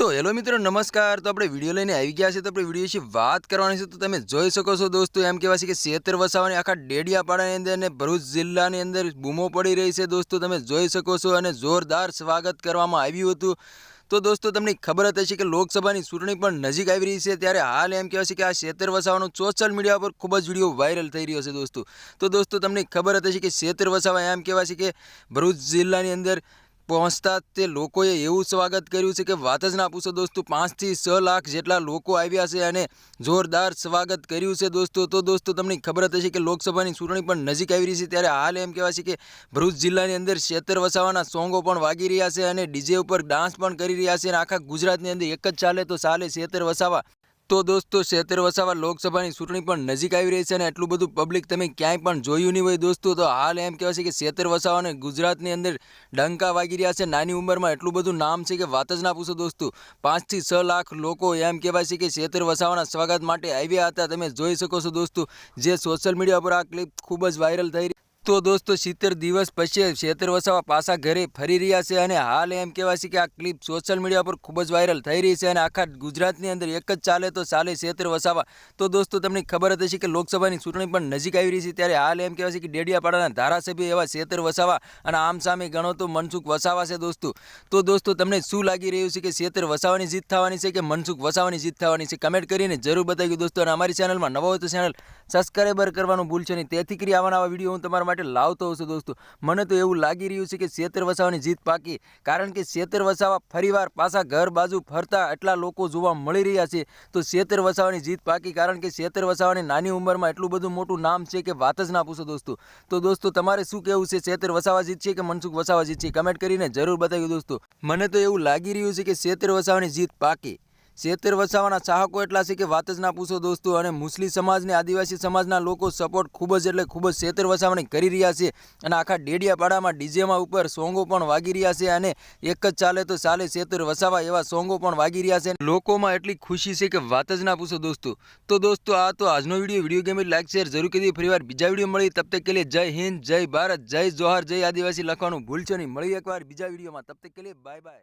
તો હેલો મિત્રો, નમસ્કાર. તો આપણે વીડિયો લઈને આવી ગયા છે તો આપણે વીડિયો વિશે વાત કરવાની છે. તો તમે જોઈ શકો છો દોસ્તો, એમ કહેવાય છે કે શેતર વસાવાની આખા ડેડિયાપાડાની અંદર અને ભરૂચ જિલ્લાની અંદર બૂમો પડી રહી છે દોસ્તો. તમે જોઈ શકો છો અને જોરદાર સ્વાગત કરવામાં આવ્યું હતું. તો દોસ્તો, તમને ખબર હતી કે લોકસભાની ચૂંટણી પણ નજીક આવી રહી છે. ત્યારે હાલ એમ કહેવાય છે કે આ શેતર વસાવાનો સોશિયલ મીડિયા પર ખૂબ જ વીડિયો વાયરલ થઈ રહ્યો છે દોસ્તો. તો દોસ્તો, તમને ખબર હતી કે શેતર વસાવા એમ કહેવાય છે કે ભરૂચ જિલ્લાની અંદર પહોંચતા તે લોકોએ એવું સ્વાગત કર્યું છે કે વાત જ ના પૂછો દોસ્તો, પાંચથી છ લાખ જેટલા લોકો આવ્યા છે અને જોરદાર સ્વાગત કર્યું છે દોસ્તો. તો દોસ્તો, તમને ખબર જ હશે કે લોકસભાની ચૂંટણી પણ નજીક આવી રહી છે, ત્યારે હાલ એમ કહેવાય છે કે ભરૂચ જિલ્લાની અંદર શેતર વસાવાના સોંગો પણ વાગી રહ્યા છે અને ડીજે ઉપર ડાન્સ પણ કરી રહ્યા છે અને આખા ગુજરાતની અંદર એક જ ચાલે તો ચાલે શેતર વસાવા. તો દોસ્તો શેતર વસાવા લોકસભાની ચૂંટણી પણ નજીક આવી રહી છે અને એટલું બધું પબ્લિક તમે ક્યાંય પણ જોયું નહીં હોય દોસ્તો, તો હાલ એમ કહેવાય છે કે છેતર વસાવાને ગુજરાતની અંદર ડંકા વાગી રહ્યા છે. નાની ઉંમરમાં એટલું બધું નામ છે કે વાત જ ના પૂછો દોસ્તો. પાંચથી છ લાખ લોકો એમ કહેવાય છે કે છેતર વસાવાના સ્વાગત માટે આવ્યા હતા. તમે જોઈ શકો છો દોસ્તો, જે સોશિયલ મીડિયા પર આ ક્લિપ ખૂબ જ વાયરલ થઈ રહી તો દોસ્તો, સિત્તેર દિવસ પછી શેતર વસાવા પાછા ઘરે ફરી રહ્યા છે અને હાલ એમ કહેવાય છે કે આ ક્લિપ સોશિયલ મીડિયા પર ખૂબ જ વાયરલ થઈ રહી છે અને આખા ગુજરાતની અંદર એક જ ચાલે તો ચાલે શેતર વસાવા. તો દોસ્તો, તમને ખબર હતી છે કે લોકસભાની ચૂંટણી પણ નજીક આવી રહી છે ત્યારે હાલ એમ કહેવાય છે કે ડેડિયાપાડાના ધારાસભ્ય એવા શેતર વસાવા અને આમ સામે ગણો તો મનસુખ વસાવા છે દોસ્તો. તો દોસ્તો, તમને શું લાગી રહ્યું છે કે શેતર વસાવાની જીત થવાની છે કે મનસુખ વસાવાની જીત થવાની છે? કમેન્ટ કરીને જરૂર બતાવ્યું દોસ્તો અને અમારી ચેનલમાં નવો હોય તો ચેનલ સબસ્ક્રાઈબર કરવાનું ભૂલશો નહીં. તેથી કરી આવા વીડિયો હું તમારા માટે લાવતો હશે દોસ્તો. મને તો એવું લાગી રહ્યું છે કે શેતર વસાવાની જીત પાકી. કારણ કે શેતર વસાવા ફરીવાર પાછા ઘર બાજુ ફરતા એટલા લોકો જોવા મળી રહ્યા છે. તો શેતર વસાવાની જીત પાકી કારણ કે શેતર વસાવાની નાની ઉંમરમાં એટલું બધું મોટું નામ છે કે વાત જ ના પૂછો દોસ્તો. તો દોસ્તો, તમારે શું કહેવું છે? શેતર વસાવા જીત છે કે મનસુખ વસાવા જીત છે? કમેન્ટ કરીને જરૂર બતાવ્યું દોસ્તો. મને તો એવું લાગી રહ્યું છે કે શેતર વસાવાની જીત પાકી. શેતર વસાવાના ચાહકો એટલા છે કે વાત જ ના પૂછો દોસ્તો. અને મુસ્લિમ સમાજને, આદિવાસી સમાજના લોકો સપોર્ટ ખૂબ જ એટલે ખૂબ જ શેતર વસાવાની કરી રહ્યા છે. અને આખા ડેડિયાપાડામાં ડીજેમાં ઉપર સોંગો પણ વાગી રહ્યા છે અને એક જ ચાલે તો ચાલે શેતર વસાવા એવા સોંગો પણ વાગી રહ્યા છે. લોકોમાં એટલી ખુશી છે કે વાત જ ના પૂછો દોસ્તો. તો દોસ્તો, આ તો આજનો વીડિયો. વીડિયો ગમે લાઈક શેર જરૂર કરી ફરીવાર બીજા વીડિયો મળી તબ તક કે લીએ જય હિન્દ, જય ભારત, જય જોહાર, જય આદિવાસી લખવાનું ભૂલશો નહીં. મળી એકવાર બીજા વિડીયોમાં. તબ તક કે લીએ બાય બાય